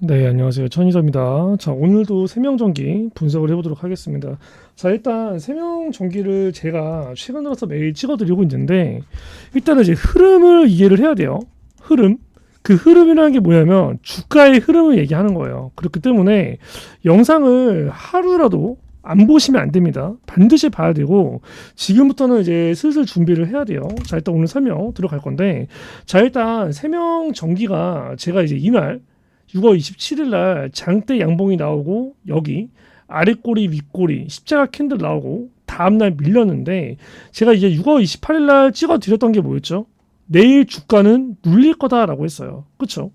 네, 안녕하세요. 천희섭입니다. 자, 오늘도 세명전기 분석을 해보도록 하겠습니다. 자, 일단 세명전기를 제가 최근 들어서 매일 찍어드리고 있는데, 일단은 이제 흐름을 이해를 해야 돼요. 흐름. 그 흐름이라는 게 뭐냐면 주가의 흐름을 얘기하는 거예요. 그렇기 때문에 영상을 하루라도 안 보시면 안 됩니다. 반드시 봐야 되고 지금부터는 이제 슬슬 준비를 해야 돼요. 자 일단 오늘 설명 들어갈 건데 자 일단 세명 전기가 제가 이제 이날 6월 27일 날 장대 양봉이 나오고 여기 아랫꼬리 윗꼬리 십자가 캔들 나오고 다음날 밀렸는데 제가 이제 6월 28일 날 찍어 드렸던 게 뭐였죠? 내일 주가는 눌릴 거다라고 했어요. 그쵸?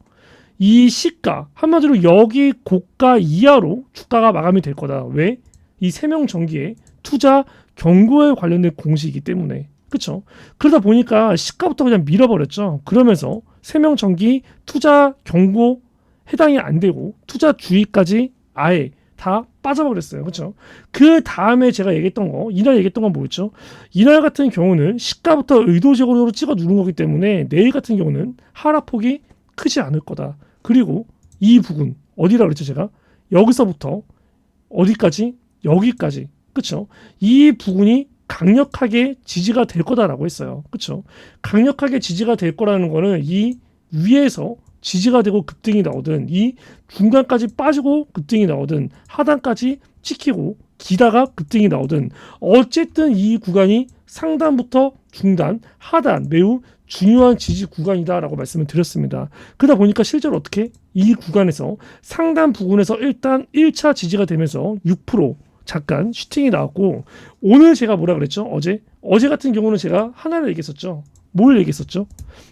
이 시가 한마디로 여기 고가 이하로 주가가 마감이 될 거다. 왜? 이 세명 전기의 투자 경고에 관련된 공시이기 때문에 그쵸? 그러다 보니까 시가부터 그냥 밀어버렸죠. 그러면서 세명 전기 투자 경고 해당이 안 되고 투자 주의까지 아예 다 빠져버렸어요. 그렇죠? 그 다음에 제가 얘기했던 거, 이날 얘기했던 건 뭐였죠? 이날 같은 경우는 시가부터 의도적으로 찍어 누른 거기 때문에 내일 같은 경우는 하락폭이 크지 않을 거다. 그리고 이 부분 어디라 그랬죠, 제가? 여기서부터 어디까지? 여기까지. 그렇죠? 이 부분이 강력하게 지지가 될 거다라고 했어요. 그렇죠? 강력하게 지지가 될 거라는 거는 이 위에서 지지가 되고 급등이 나오든 이 중간까지 빠지고 급등이 나오든 하단까지 찍히고 기다가 급등이 나오든 어쨌든 이 구간이 상단부터 중단, 하단 매우 중요한 지지 구간이다라고 말씀을 드렸습니다. 그러다 보니까 실제로 어떻게 이 구간에서 상단 부분에서 일단 1차 지지가 되면서 6% 잠깐 슈팅이 나왔고 오늘 제가 뭐라 그랬죠? 어제 어제 같은 경우는 제가 하나를 얘기했었죠. 뭘 얘기했었죠?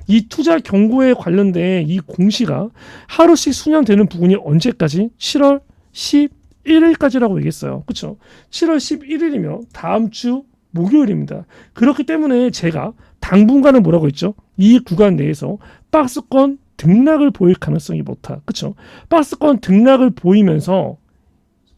이 투자 경고에 관련된 이 공시가 하루씩 수년되는 부분이 언제까지? 7월 11일까지라고 얘기했어요. 그렇죠? 7월 11일이면 다음 주 목요일입니다. 그렇기 때문에 제가 당분간은 뭐라고 했죠? 이 구간 내에서 박스권 등락을 보일 가능성이 못하. 그렇죠? 박스권 등락을 보이면서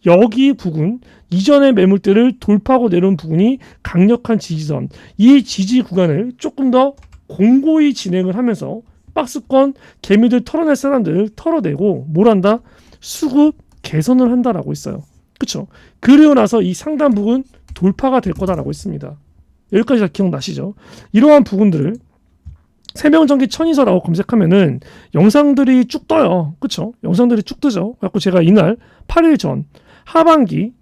여기 부분 이전의 매물대를 돌파하고 내려온 부분이 강력한 지지선 이 지지 구간을 조금 더 공고히 진행을 하면서 박스권 개미들 털어낼 사람들 털어내고 뭘 한다 수급 개선을 한다라고 있어요 그쵸 그리고 나서 이 상단 부분 돌파가 될 거다라고 있습니다 여기까지 다 기억나시죠 이러한 부분들을 세명전기 천이서라고 검색하면은 영상들이 쭉 떠요. 그쵸? 영상들이 쭉 뜨죠. 그래갖고 제가 이날 8일 전 하반기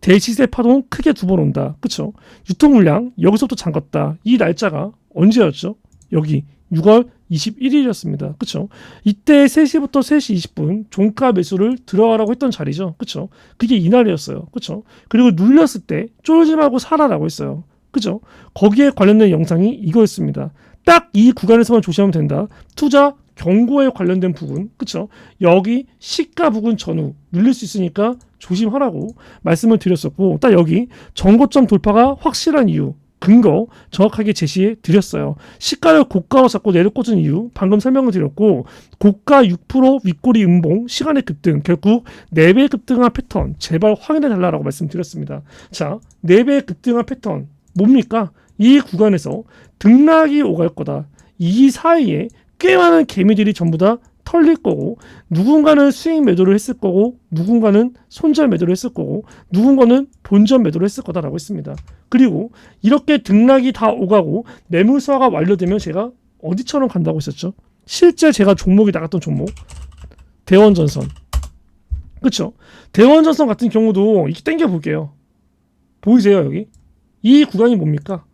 대시세 파동 크게 두 번 온다. 그쵸? 유통 물량 여기서부터 잠갔다. 이 날짜가 언제였죠? 여기 6월 21일이었습니다. 그쵸? 이때 3시부터 3시 20분 종가 매수를 들어가라고 했던 자리죠. 그쵸? 그게 이날이었어요. 그쵸? 그리고 눌렸을 때 쫄지 말고 살아라고 했어요. 그죠? 거기에 관련된 영상이 이거였습니다. 딱 이 구간에서만 조심하면 된다. 투자 경고에 관련된 부분, 그쵸? 여기 시가 부분 전후 눌릴 수 있으니까 조심하라고 말씀을 드렸었고, 딱 여기 정고점 돌파가 확실한 이유, 근거 정확하게 제시해 드렸어요. 시가를 고가로 잡고 내려꽂은 이유 방금 설명을 드렸고 고가 6% 윗꼬리 음봉 시간의 급등 결국 4배 급등한 패턴 제발 확인해 달라고 말씀드렸습니다. 자 4배 급등한 패턴 뭡니까? 이 구간에서 등락이 오갈 거다. 이 사이에 꽤 많은 개미들이 전부 다 털릴 거고 누군가는 수익 매도를 했을 거고 누군가는 손절 매도를 했을 거고 누군가는 본전 매도를 했을 거다라고 했습니다. 그리고 이렇게 등락이 다 오가고 매물서가 완료되면 제가 어디처럼 간다고 했었죠? 실제 제가 종목이 나갔던 종목 대원전선 그렇죠? 대원전선 같은 경우도 이렇게 당겨 볼게요. 보이세요 여기? 이 구간이 뭡니까?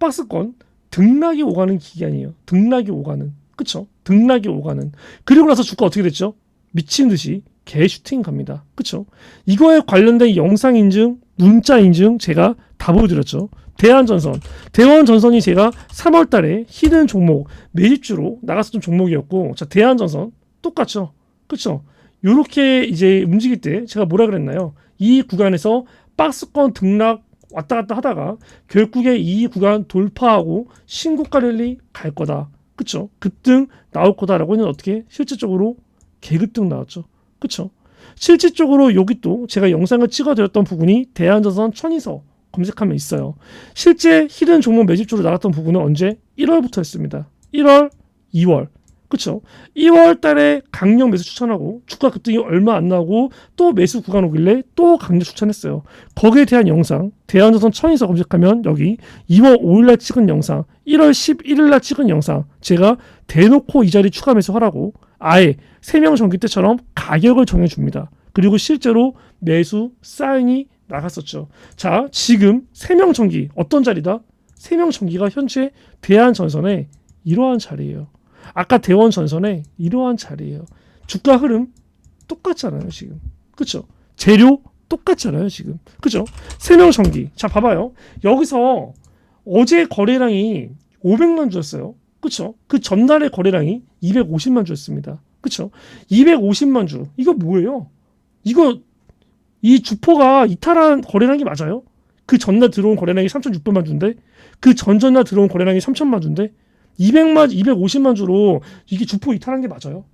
박스권 등락이 오가는 기간이에요. 등락이 오가는. 그쵸? 등락이 오가는. 그리고 나서 주가 어떻게 됐죠? 미친 듯이 개 슈팅 갑니다. 그쵸? 이거에 관련된 영상 인증, 문자 인증 제가 다 보여드렸죠. 대한전선. 대원전선이 제가 3월 달에 히든 종목, 매집주로 나갔었던 종목이었고, 자, 대한전선 똑같죠. 그쵸? 요렇게 이제 움직일 때 제가 뭐라 그랬나요? 이 구간에서 박스권 등락 왔다 갔다 하다가 결국에 이 구간 돌파하고 신고가 랠리 갈 거다. 그쵸? 급등 나올 거다라고 했는 어떻게 실질적으로 개급등 나왔죠. 그쵸? 실질적으로 여기 또 제가 영상을 찍어드렸던 부분이 대한전선 천이서 검색하면 있어요. 실제 히든 종목 매집주로 나갔던 부분은 언제? 1월부터였습니다. 1월, 2월 그쵸? 2월 달에 강력 매수 추천하고 주가 급등이 얼마 안 나고 또 매수 구간 오길래 또 강력 추천했어요. 거기에 대한 영상 대한조선 천에서 검색하면 여기 2월 5일 날 찍은 영상 1월 11일 날 찍은 영상 제가 대놓고 이 자리 추가 매수하라고 아예 세명 전기 때처럼 가격을 정해 줍니다. 그리고 실제로 매수 사인이 나갔었죠. 자, 지금 세명 전기 어떤 자리다? 세명 전기가 현재 대한전선의 이러한 자리예요. 아까 대원 전선의 이러한 자리예요. 주가 흐름 똑같잖아요, 지금. 그쵸? 재료 똑같잖아요, 지금. 그죠? 세명 전기. 자, 봐봐요. 여기서 어제 거래량이 500만 주였어요. 그쵸? 그 전날의 거래량이 250만 주였습니다. 그쵸? 250만 주. 이거 뭐예요? 이거 이 주포가 이탈한 거래량이 맞아요? 그 전날 들어온 거래량이 3,600만 주인데 그 전전날 들어온 거래량이 3천만 주인데 200만 250만 주로 이게 주포 이탈한 게 맞아요?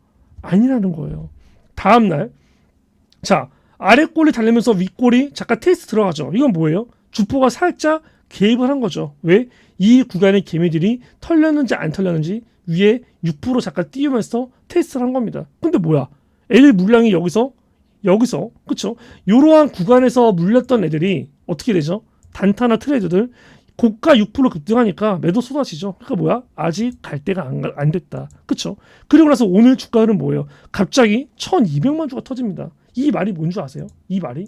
아니라는 거예요. 다음 날 자, 아래 꼬리 달리면서 윗꼬리 잠깐 테스트 들어가죠. 이건 뭐예요? 주포가 살짝 개입을 한 거죠. 왜? 이 구간의 개미들이 털렸는지 안 털렸는지 위에 6% 잠깐 띄우면서 테스트를 한 겁니다. 근데 뭐야? 애들 물량이 여기서 여기서 그쵸? 이러한 구간에서 물렸던 애들이 어떻게 되죠? 단타나 트레이드들 고가 6% 급등하니까 매도 쏟아지죠. 그러니까 뭐야? 아직 갈 때가 안, 가- 안 됐다. 그쵸? 그리고 나서 오늘 주가는 뭐예요? 갑자기 1200만 주가 터집니다. 이 말이 뭔 줄 아세요? 이 말이?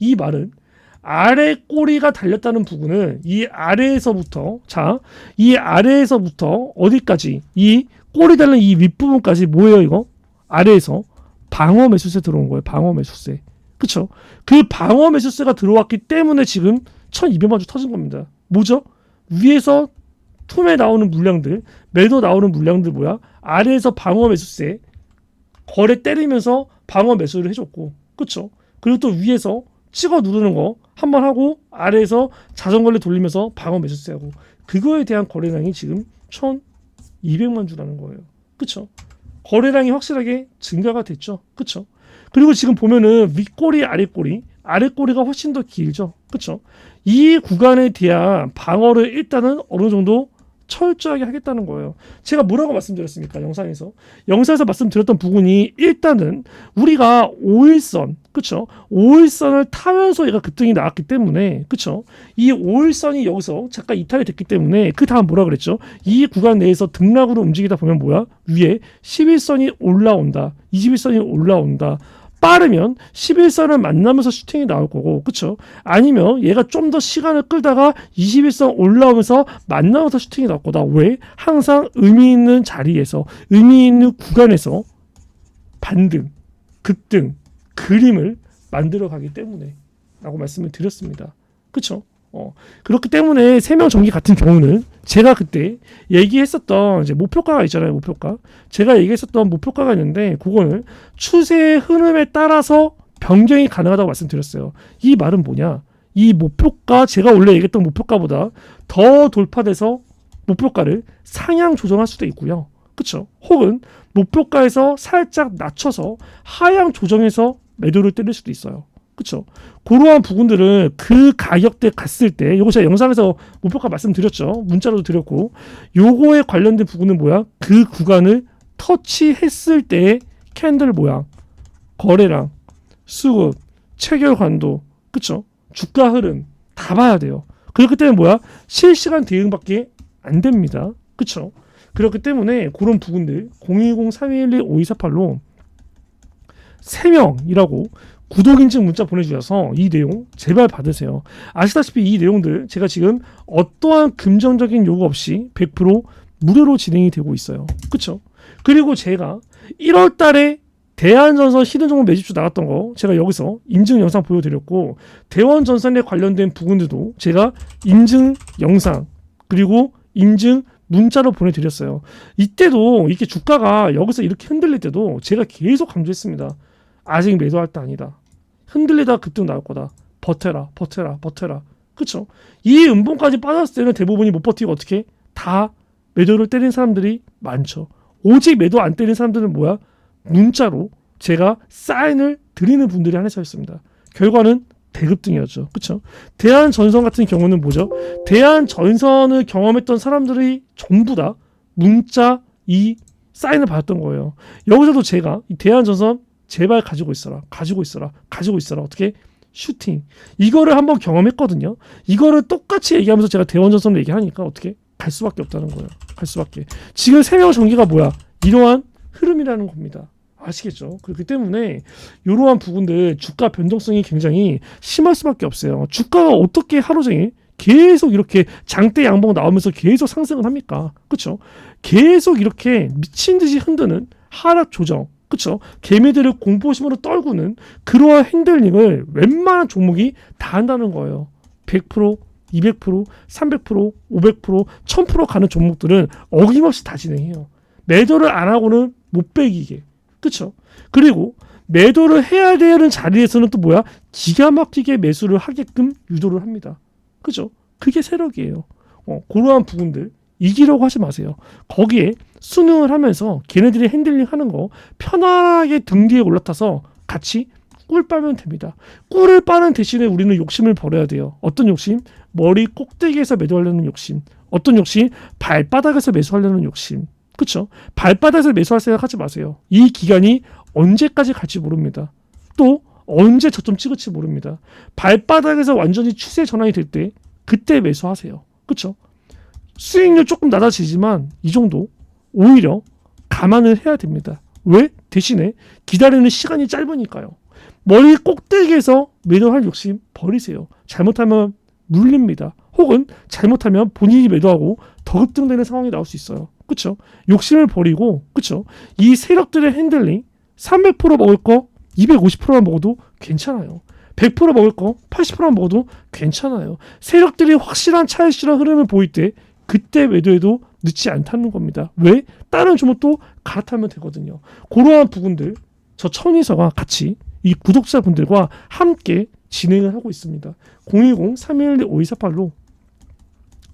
이 말은 아래 꼬리가 달렸다는 부분을 이 아래에서부터 자, 이 아래에서부터 어디까지 이 꼬리 달린 이 윗부분까지 뭐예요, 이거? 아래에서 방어 매수세 들어온 거예요. 방어 매수세. 그쵸? 그 방어 매수세가 들어왔기 때문에 지금 1200만 주 터진 겁니다. 뭐죠? 위에서 툼에 나오는 물량들, 매도 나오는 물량들 뭐야? 아래에서 방어 매수세 거래 때리면서 방어 매수를 해줬고, 그쵸? 그리고 또 위에서 찍어 누르는 거 한 번 하고 아래에서 자전거를 돌리면서 방어 매수세 하고 그거에 대한 거래량이 지금 1,200만 주라는 거예요. 그쵸? 거래량이 확실하게 증가가 됐죠. 그쵸? 그리고 지금 보면은 윗꼬리 아랫꼬리 아랫꼬리가 훨씬 더 길죠. 그쵸? 이 구간에 대한 방어를 일단은 어느 정도 철저하게 하겠다는 거예요. 제가 뭐라고 말씀드렸습니까? 영상에서. 영상에서 말씀드렸던 부분이 일단은 우리가 5일선, 그쵸? 5일선을 타면서 얘가 급등이 나왔기 때문에, 그쵸? 이 5일선이 여기서 잠깐 이탈이 됐기 때문에 그 다음 뭐라 그랬죠? 이 구간 내에서 등락으로 움직이다 보면 뭐야? 위에 11선이 올라온다. 21선이 올라온다. 빠르면 11선을 만나면서 슈팅이 나올 거고, 그쵸? 아니면 얘가 좀 더 시간을 끌다가 21선 올라오면서 만나면서 슈팅이 나올 거다. 왜? 항상 의미 있는 자리에서, 의미 있는 구간에서 반등, 급등, 그림을 만들어 가기 때문에 라고 말씀을 드렸습니다. 그쵸? 어, 그렇기 때문에 세명 전기 같은 경우는 제가 그때 얘기했었던 이제 목표가가 있잖아요. 목표가. 제가 얘기했었던 목표가가 있는데 그거는 추세의 흐름에 따라서 변경이 가능하다고 말씀드렸어요. 이 말은 뭐냐? 이 목표가 제가 원래 얘기했던 목표가보다 더 돌파돼서 목표가를 상향 조정할 수도 있고요. 그렇죠? 혹은 목표가에서 살짝 낮춰서 하향 조정해서 매도를 때릴 수도 있어요. 그렇죠? 그러한 부분들은 그 가격대 갔을 때 요거 제가 영상에서 목표가 말씀드렸죠. 문자로도 드렸고 요거에 관련된 부분은 뭐야? 그 구간을 터치했을 때의 캔들 모양, 거래량, 수급, 체결 관도, 그쵸? 주가 흐름 다 봐야 돼요. 그렇기 때문에 뭐야? 실시간 대응밖에 안 됩니다. 그쵸? 그렇기 때문에 그런 부분들 010-3212-5248로 3명이라고 구독 인증 문자 보내주셔서 이 내용 제발 받으세요. 아시다시피 이 내용들 제가 지금 어떠한 금전적인 요구 없이 100% 무료로 진행이 되고 있어요. 그쵸? 그리고 제가 1월 달에 대한전선 히든정보 매집주 나갔던 거 제가 여기서 인증 영상 보여드렸고 대원전선에 관련된 부분들도 제가 인증 영상 그리고 인증 문자로 보내드렸어요. 이때도 이렇게 주가가 여기서 이렇게 흔들릴 때도 제가 계속 강조했습니다. 아직 매도할 때 아니다. 흔들리다 급등 나올 거다. 버텨라, 버텨라, 버텨라. 그쵸? 이 음봉까지 빠졌을 때는 대부분이 못 버티고 어떻게? 다 매도를 때린 사람들이 많죠. 오직 매도 안 때린 사람들은 뭐야? 문자로 제가 사인을 드리는 분들이 한해서였습니다. 결과는 대급등이었죠. 그쵸? 대한 전선 같은 경우는 뭐죠? 대한 전선을 경험했던 사람들이 전부 다 문자 이 사인을 받았던 거예요. 여기서도 제가 이 대한 전선 제발 가지고 있어라, 가지고 있어라, 가지고 있어라. 어떻게 슈팅 이거를 한번 경험했거든요. 이거를 똑같이 얘기하면서 제가 대원전선을 얘기하니까 어떻게 갈 수밖에 없다는 거예요. 갈 수밖에. 지금 세명 전기가 뭐야? 이러한 흐름이라는 겁니다. 아시겠죠? 그렇기 때문에 이러한 부분들 주가 변동성이 굉장히 심할 수밖에 없어요. 주가가 어떻게 하루 종일 계속 이렇게 장대 양봉 나오면서 계속 상승을 합니까? 그렇죠? 계속 이렇게 미친 듯이 흔드는 하락 조정, 그렇죠? 개미들을 공포심으로 떨구는 그러한 핸들링을 웬만한 종목이 다 한다는 거예요. 100%, 200%, 300%, 500%, 1000% 가는 종목들은 어김없이 다 진행해요. 매도를 안 하고는 못 빼기게. 그쵸? 그리고 매도를 해야 되는 자리에서는 또 뭐야? 기가 막히게 매수를 하게끔 유도를 합니다. 그죠? 그게 세력이에요. 어, 그러한 부분들 이기려고 하지 마세요. 거기에 순응을 하면서 걔네들이 핸들링 하는 거 편안하게 등 뒤에 올라타서 같이 꿀 빨면 됩니다. 꿀을 빠는 대신에 우리는 욕심을 버려야 돼요. 어떤 욕심? 머리 꼭대기에서 매도하려는 욕심. 어떤 욕심? 발바닥에서 매수하려는 욕심. 그렇죠? 발바닥에서 매수할 생각하지 마세요. 이 기간이 언제까지 갈지 모릅니다. 또 언제 저점 찍을지 모릅니다. 발바닥에서 완전히 추세 전환이 될 때 그때 매수하세요. 그렇죠? 수익률 조금 낮아지지만 이 정도 오히려 감안을 해야 됩니다. 왜? 대신에 기다리는 시간이 짧으니까요. 머리 꼭대기에서 매도할 욕심 버리세요. 잘못하면 물립니다. 혹은 잘못하면 본인이 매도하고 더 급등되는 상황이 나올 수 있어요. 그쵸? 욕심을 버리고, 그쵸? 이 세력들의 핸들링 300% 먹을 거 250%만 먹어도 괜찮아요. 100% 먹을 거 80%만 먹어도 괜찮아요. 세력들이 확실한 차익 실현 흐름을 보일 때 그때 매도해도 늦지 않다는 겁니다. 왜? 다른 종목도 갈아타면 되거든요. 그러한 부분들 저 천이서가 같이 이 구독자분들과 함께 진행을 하고 있습니다. 010-311-5248로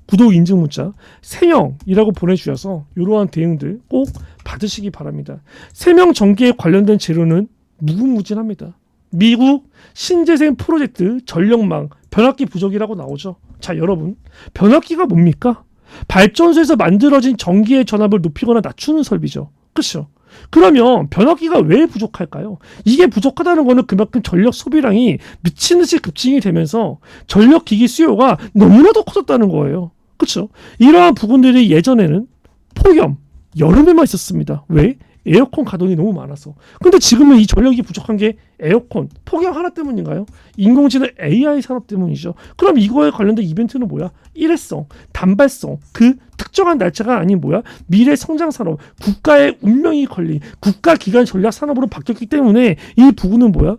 구독 인증 문자 세명이라고 보내주셔서 이러한 대응들 꼭 받으시기 바랍니다. 세명 전기에 관련된 재료는 무궁무진합니다. 미국 신재생 프로젝트 전력망 변압기 부족이라고 나오죠. 자 여러분 변압기가 뭡니까? 발전소에서 만들어진 전기의 전압을 높이거나 낮추는 설비죠. 그렇죠? 그러면 변압기가 왜 부족할까요? 이게 부족하다는 거는 그만큼 전력 소비량이 미친 듯이 급증이 되면서 전력 기기 수요가 너무나도 커졌다는 거예요. 그렇죠? 이러한 부분들이 예전에는 폭염, 여름에만 있었습니다. 왜? 에어컨 가동이 너무 많아서. 근데 지금은 이 전력이 부족한 게 에어컨, 폭염 하나 때문인가요? 인공지능 AI 산업 때문이죠. 그럼 이거에 관련된 이벤트는 뭐야? 일회성, 단발성, 그 특정한 날짜가 아닌 뭐야? 미래 성장 산업, 국가의 운명이 걸린 국가 기관 전략 산업으로 바뀌었기 때문에 이 부분은 뭐야?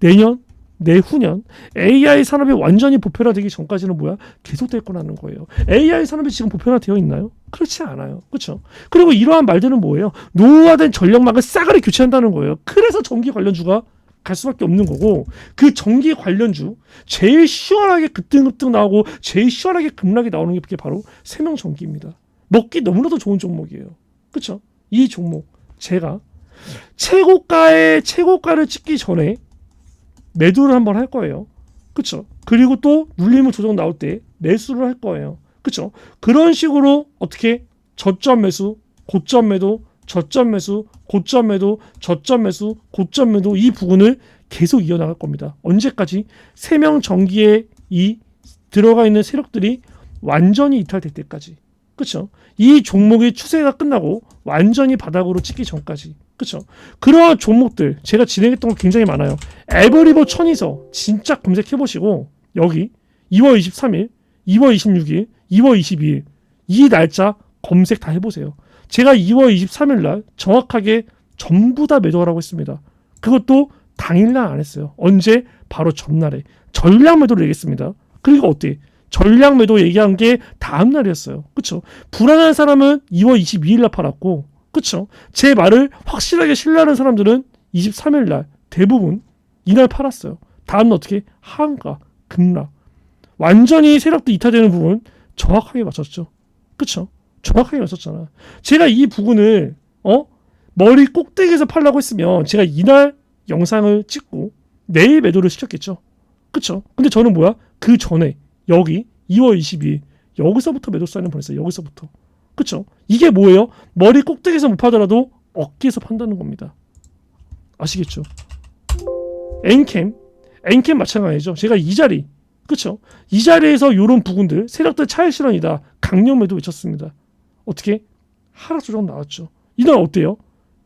내년, 내후년 AI 산업이 완전히 보편화되기 전까지는 뭐야 계속될 거라는 거예요. AI 산업이 지금 보편화되어 있나요? 그렇지 않아요. 그렇죠? 그리고 이러한 말들은 뭐예요? 노후화된 전력망을 싸그리 교체한다는 거예요. 그래서 전기 관련주가 갈 수밖에 없는 거고 그 전기 관련주 제일 시원하게 급등급등 나오고 제일 시원하게 급락이 나오는 게 바로 세명 전기입니다. 먹기 너무나도 좋은 종목이에요. 그렇죠? 이 종목 제가 최고가의 최고가를 찍기 전에 매도를 한번 할 거예요. 그렇죠? 그리고 또 눌림을 조정 나올 때 매수를 할 거예요. 그렇죠? 그런 식으로 어떻게 저점 매수, 고점 매도, 저점 매수, 고점 매도, 저점 매수, 고점 매도 이 부분을 계속 이어나갈 겁니다. 언제까지 세명 전기에 이 들어가 있는 세력들이 완전히 이탈될 때까지. 그렇죠? 이 종목의 추세가 끝나고 완전히 바닥으로 찍기 전까지. 그렇죠? 그러한 종목들 제가 진행했던 거 굉장히 많아요. 에버리버 천이서 진짜 검색해 보시고 여기 2월 23일, 2월 26일, 2월 22일 이 날짜 검색 다 해보세요. 제가 2월 23일 날 정확하게 전부 다 매도하라고 했습니다. 그것도 당일날 안 했어요. 언제? 바로 전날에 전량 매도를 얘기했습니다. 그리고 어때? 전량 매도 얘기한 게 다음 날이었어요. 그렇죠? 불안한 사람은 2월 22일 날 팔았고 그쵸? 제 말을 확실하게 신뢰하는 사람들은 23일 날 대부분 이날 팔았어요. 다음날 어떻게 하한가 급락 완전히 세력도 이탈되는 부분 정확하게 맞췄죠. 그쵸? 정확하게 맞췄잖아. 제가 이 부분을 어 머리 꼭대기에서 팔라고 했으면 제가 이날 영상을 찍고 내일 매도를 시켰겠죠. 그쵸? 근데 저는 뭐야? 그 전에 여기 2월 22일 여기서부터 매도 사인을 보냈어요. 여기서부터. 그쵸? 이게 뭐예요? 머리 꼭대기에서 못 파더라도 어깨에서 판다는 겁니다. 아시겠죠? 엔캠, 엔캠 마찬가지죠. 제가 이 자리, 그쵸? 이 자리에서 요런 부분들, 세력들 차일 실현이다. 강력매도 외쳤습니다. 어떻게? 하락 조정 나왔죠. 이날 어때요?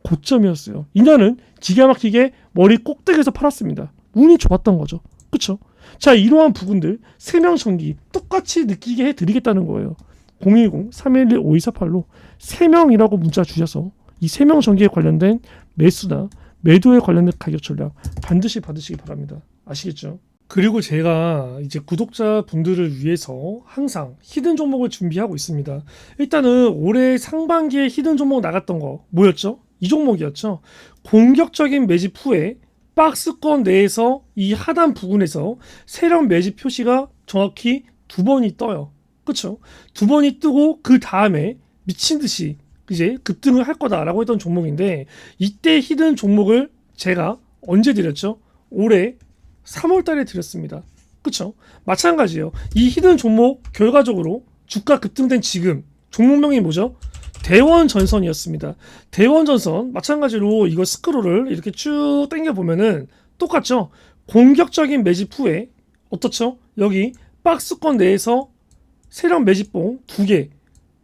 고점이었어요. 이날은 기가 막히게 머리 꼭대기에서 팔았습니다. 운이 좋았던 거죠. 그쵸? 자, 이러한 부분들 세명 전기 똑같이 느끼게 해드리겠다는 거예요. 010-311-5248로 3명이라고 문자 주셔서 이 3명 전기에 관련된 매수나 매도에 관련된 가격 전략 반드시 받으시기 바랍니다. 아시겠죠? 그리고 제가 이제 구독자 분들을 위해서 항상 히든 종목을 준비하고 있습니다. 일단은 올해 상반기에 히든 종목 나갔던 거 뭐였죠? 이 종목이었죠. 공격적인 매집 후에 박스권 내에서 이 하단 부분에서 세력 매집 표시가 정확히 두 번이 떠요. 그쵸? 두 번이 뜨고 그 다음에 미친 듯이 이제 급등을 할 거다라고 했던 종목인데 이때 히든 종목을 제가 언제 드렸죠? 올해 3월 달에 드렸습니다. 그쵸? 마찬가지예요. 이 히든 종목 결과적으로 주가 급등된 지금 종목명이 뭐죠? 대원 전선이었습니다. 대원 전선 마찬가지로 이거 스크롤을 이렇게 쭉 당겨 보면은 똑같죠. 공격적인 매집 후에 어떻죠? 여기 박스권 내에서 세력 매집봉 두 개,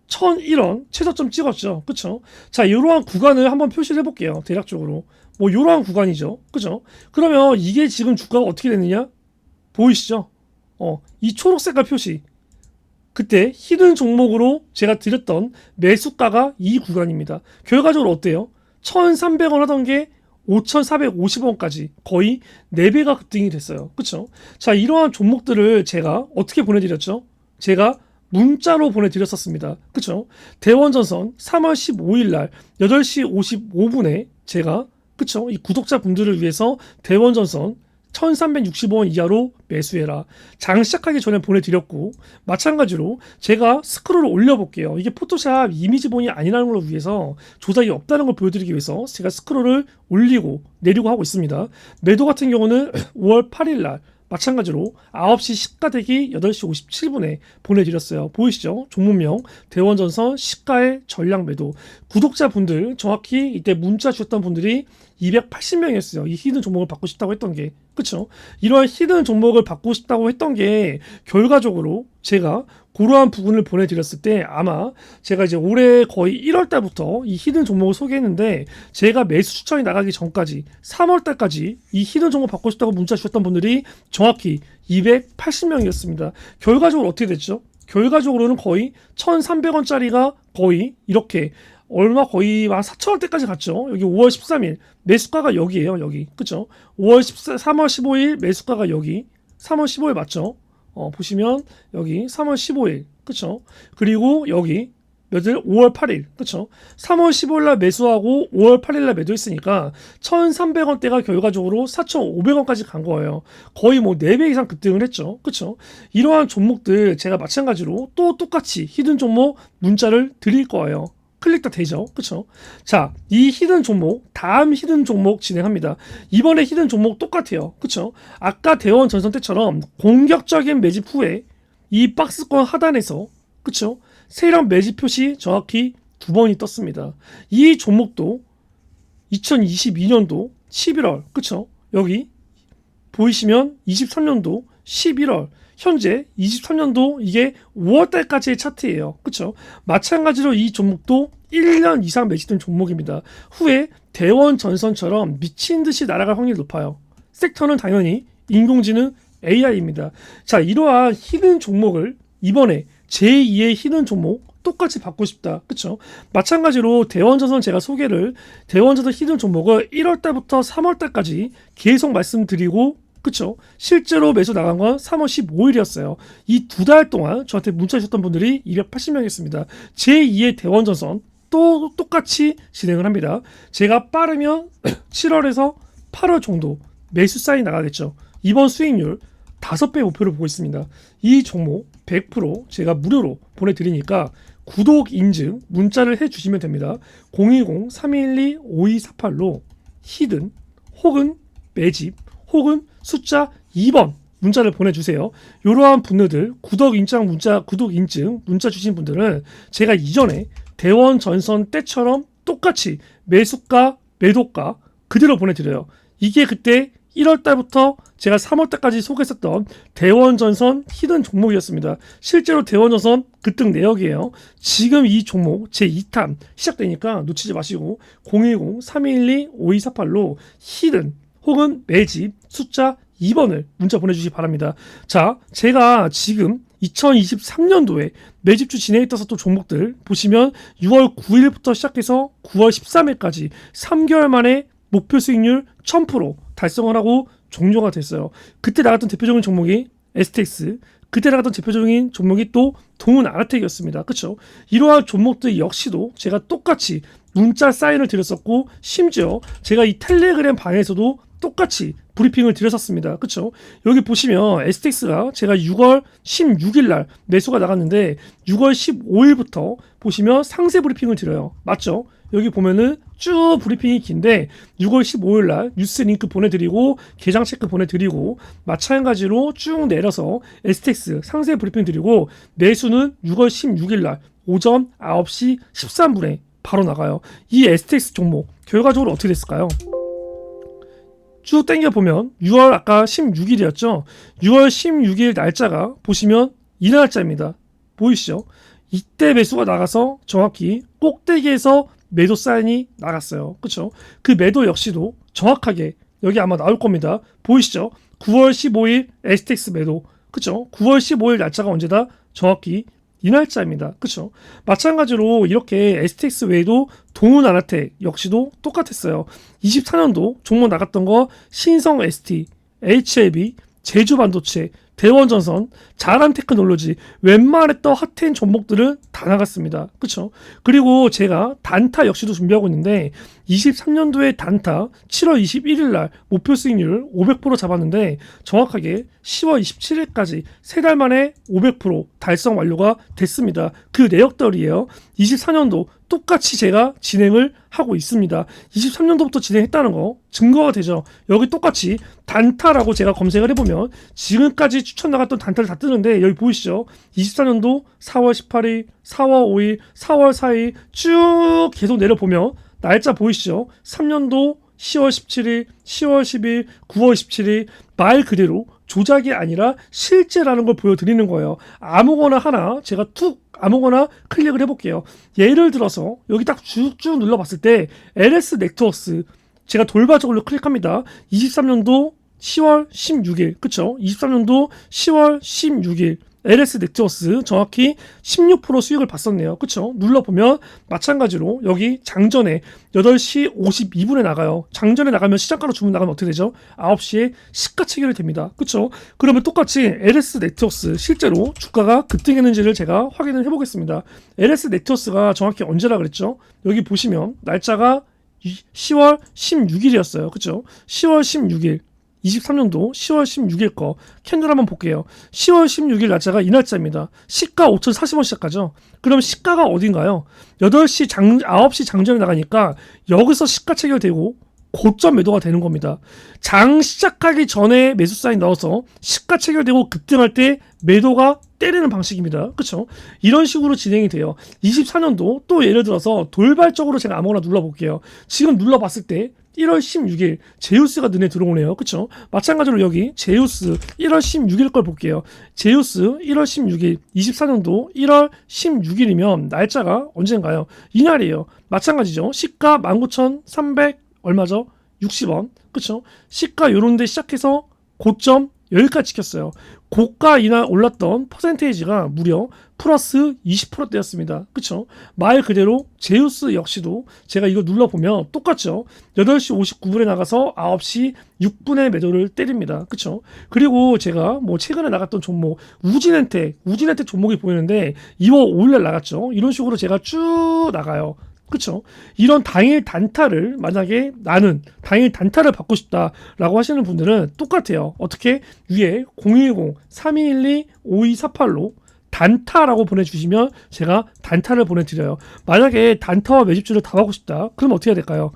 1001원 최저점 찍었죠. 그쵸? 자, 이러한 구간을 한번 표시를 해볼게요. 대략적으로. 뭐, 이러한 구간이죠. 그죠? 그러면 이게 지금 주가가 어떻게 됐느냐? 보이시죠? 어, 이 초록색깔 표시. 그때 히든 종목으로 제가 드렸던 매수가가 이 구간입니다. 결과적으로 어때요? 1,300원 하던 게 5,450원까지 거의 4배가 급등이 됐어요. 그쵸? 자, 이러한 종목들을 제가 어떻게 보내드렸죠? 제가 문자로 보내드렸었습니다. 그쵸? 대원전선 3월 15일 날 8시 55분에 제가 그쵸? 이 구독자분들을 위해서 대원전선 1360원 이하로 매수해라. 장 시작하기 전에 보내드렸고 마찬가지로 제가 스크롤을 올려볼게요. 이게 포토샵 이미지본이 아니라는 걸 위해서 조작이 없다는 걸 보여드리기 위해서 제가 스크롤을 올리고 내리고 하고 있습니다. 매도 같은 경우는 5월 8일 날 마찬가지로 9시 시가대기 8시 57분에 보내드렸어요. 보이시죠? 종목명 대원전선 시가의 전량 매도 구독자분들 정확히 이때 문자 주셨던 분들이 280명이었어요. 이 히든 종목을 받고 싶다고 했던 게 그쵸? 이러한 히든 종목을 받고 싶다고 했던 게 결과적으로 제가 그러한 부분을 보내드렸을 때 아마 제가 이제 올해 거의 1월 달부터 이 히든 종목을 소개했는데 제가 매수 추천이 나가기 전까지 3월 달까지 이 히든 종목 받고 싶다고 문자 주셨던 분들이 정확히 280명이었습니다. 결과적으로 어떻게 됐죠? 결과적으로는 거의 1,300원짜리가 거의 이렇게 얼마 거의 한 4천 원대까지 갔죠. 여기 5월 13일 매수가가 여기에요. 여기 그쵸? 5월 14, 3월 15일 매수가가 여기 3월 15일 맞죠? 어, 보시면 여기 3월 15일 그쵸? 그리고 여기 며칠 5월 8일 그쵸? 3월 15일 날 매수하고 5월 8일 날 매도했으니까 1,300원대가 결과적으로 4,500원까지 간 거예요. 거의 뭐 4배 이상 급등을 했죠. 그쵸? 이러한 종목들 제가 마찬가지로 또 똑같이 히든 종목 문자를 드릴 거예요. 클릭 다 되죠. 그쵸? 자, 이 히든 종목, 다음 히든 종목 진행합니다. 이번에 히든 종목 똑같아요. 그쵸? 아까 대원 전선 때처럼 공격적인 매집 후에 이 박스권 하단에서, 그쵸? 세력 매집 표시 정확히 두 번이 떴습니다. 이 종목도 2022년도 11월, 그쵸? 여기 보이시면 23년도 11월, 현재 23년도 이게 5월달까지의 차트예요. 그쵸? 마찬가지로 이 종목도 1년 이상 매집된 종목입니다. 후에 대원 전선처럼 미친 듯이 날아갈 확률이 높아요. 섹터는 당연히 인공지능 AI입니다. 자, 이러한 히든 종목을 이번에 제2의 히든 종목 똑같이 받고 싶다. 그쵸? 마찬가지로 대원전선 제가 소개를 대원전선 히든 종목을 1월달부터 3월달까지 계속 말씀드리고 그쵸? 실제로 매수 나간 건 3월 15일이었어요. 이 두 달 동안 저한테 문자 주셨던 분들이 280명이었습니다. 제2의 대원전선 또 똑같이 진행을 합니다. 제가 빠르면 7월에서 8월 정도 매수 사인 나가겠죠. 이번 수익률 5배 목표를 보고 있습니다. 이 종목 100% 제가 무료로 보내드리니까 구독 인증 문자를 해주시면 됩니다. 010-312-5248로 히든 혹은 매집 혹은 숫자 2번 문자를 보내주세요. 이러한 분들 구독 인증 문자 구독 인증 문자 주신 분들은 제가 이전에 대원 전선 때처럼 똑같이 매수가 매도가 그대로 보내드려요. 이게 그때 1월 달부터 제가 3월 달까지 소개했었던 대원전선 히든 종목이었습니다. 실제로 대원전선 급등 내역이에요. 지금 이 종목 제 2탄 시작되니까 놓치지 마시고 010-3212-5248로 히든 혹은 매집 숫자 2번을 문자 보내주시기 바랍니다. 자, 제가 지금 2023년도에 매집주 진행했던 또 종목들 보시면 6월 9일부터 시작해서 9월 13일까지 3개월 만에 목표 수익률 1000% 달성을 하고 종료가 됐어요. 그때 나갔던 대표적인 종목이 STX, 그때 나갔던 대표적인 종목이 또 동은 아르텍이었습니다. 그렇죠? 이러한 종목들 역시도 제가 똑같이 문자 사인을 드렸었고 심지어 제가 이 텔레그램 방에서도 똑같이 브리핑을 드렸었습니다. 그렇죠? 여기 보시면 STX가 제가 6월 16일 날 매수가 나갔는데 6월 15일부터 보시면 상세 브리핑을 드려요. 맞죠? 여기 보면은 쭉 브리핑이 긴데 6월 15일 날 뉴스 링크 보내드리고 계장 체크 보내드리고 마찬가지로 쭉 내려서 STX 상세 브리핑 드리고 매수는 6월 16일 날 오전 9시 13분에 바로 나가요. 이 STX 종목 결과적으로 어떻게 됐을까요? 쭉 땡겨 보면 6월 아까 16일이었죠. 6월 16일 날짜가 보시면 이 날짜입니다. 보이시죠? 이때 매수가 나가서 정확히 꼭대기에서 매도 사인이 나갔어요. 그렇죠? 그 매도 역시도 정확하게 여기 아마 나올 겁니다. 보이시죠? 9월 15일 STX 매도. 그렇죠? 9월 15일 날짜가 언제다? 정확히 이 날짜입니다. 그렇죠? 마찬가지로 이렇게 STX 외에도 동훈 아나텍 역시도 똑같았어요. 24년도 종목 나갔던 거 신성 ST, HLB, 제주 반도체, 대원전선, 자란 테크놀로지 웬만했던 핫한 종목들은 다 나갔습니다. 그렇죠? 그리고 제가 단타 역시도 준비하고 있는데 23년도에 단타 7월 21일 날 목표 수익률 500% 잡았는데 정확하게 10월 27일까지 세 달 만에 500% 달성 완료가 됐습니다. 그 내역들이에요. 24년도 똑같이 제가 진행을 하고 있습니다. 23년도부터 진행했다는 거 증거가 되죠. 여기 똑같이 단타라고 제가 검색을 해보면 지금까지 추천 나갔던 단타를 다 뜨는데 여기 보이시죠? 24년도 4월 18일, 4월 5일, 4월 4일 쭉 계속 내려보면 날짜 보이시죠? 3년도 10월 17일, 10월 10일, 9월 17일 말 그대로 조작이 아니라 실제라는 걸 보여드리는 거예요. 아무거나 하나 제가 툭 아무거나 클릭을 해볼게요. 예를 들어서 여기 딱 쭉쭉 눌러봤을 때 LS 넥트워스 제가 돌발적으로 클릭합니다. 23년도 10월 16일 그쵸? 23년도 10월 16일 LS 넥트워스 정확히 16% 수익을 봤었네요. 그쵸? 눌러보면 마찬가지로 여기 장전에 8시 52분에 나가요. 장전에 나가면 시장가로 주문 나가면 어떻게 되죠? 9시에 시가 체결이 됩니다. 그쵸? 그러면 똑같이 LS 넥트워스 실제로 주가가 급등했는지를 제가 확인을 해보겠습니다. LS 넥트워스가 정확히 언제라 그랬죠? 여기 보시면 날짜가 10월 16일이었어요. 그쵸? 10월 16일 23년도 10월 16일 거 캔들 한번 볼게요. 10월 16일 날짜가 이 날짜입니다. 시가 5,040원 시작하죠. 그럼 시가가 어딘가요? 8시 장 9시 장전에 나가니까 여기서 시가 체결되고 고점 매도가 되는 겁니다. 장 시작하기 전에 매수 사인 넣어서 시가 체결되고 급등할 때 매도가 때리는 방식입니다. 그렇죠? 이런 식으로 진행이 돼요. 24년도 또 예를 들어서 돌발적으로 제가 아무거나 눌러볼게요. 지금 눌러봤을 때 1월 16일 제우스가 눈에 들어오네요. 그쵸? 마찬가지로 여기 제우스 1월 16일 걸 볼게요. 제우스 1월 16일 24년도 1월 16일이면 날짜가 언젠가요? 이날이에요. 마찬가지죠. 시가 19,300 얼마죠? 60원. 그쵸? 시가 요런 데 시작해서 고점 여기까지 지켰어요. 고가 이날 올랐던 퍼센테이지가 무려 플러스 20%대였습니다. 그쵸? 말 그대로 제우스 역시도 제가 이거 눌러보면 똑같죠? 8시 59분에 나가서 9시 6분에 매도를 때립니다. 그쵸? 그리고 제가 뭐 최근에 나갔던 종목, 우진엔텍, 우진엔텍 종목이 보이는데 2월 5일날 나갔죠? 이런 식으로 제가 쭉 나가요. 그렇죠? 이런 당일 단타를 만약에 나는 당일 단타를 받고 싶다라고 하시는 분들은 똑같아요. 어떻게 위에 010-3212-5248로 단타라고 보내주시면 제가 단타를 보내드려요. 만약에 단타와 매집주를 다 하고 싶다. 그럼 어떻게 해야 될까요?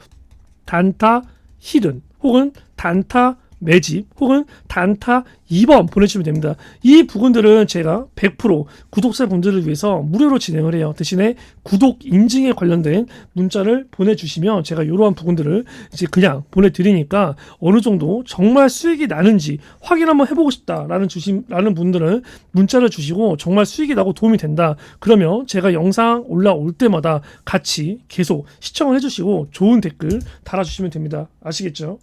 단타 히든 혹은 단타 매집 혹은 단타 2번 보내주시면 됩니다. 이 부분들은 제가 100% 구독자 분들을 위해서 무료로 진행을 해요. 대신에 구독 인증에 관련된 문자를 보내주시면 제가 이러한 부분들을 이제 그냥 보내드리니까 어느 정도 정말 수익이 나는지 확인 한번 해보고 싶다라는 주심라는 분들은 문자를 주시고 정말 수익이 나고 도움이 된다. 그러면 제가 영상 올라올 때마다 같이 계속 시청을 해주시고 좋은 댓글 달아주시면 됩니다. 아시겠죠?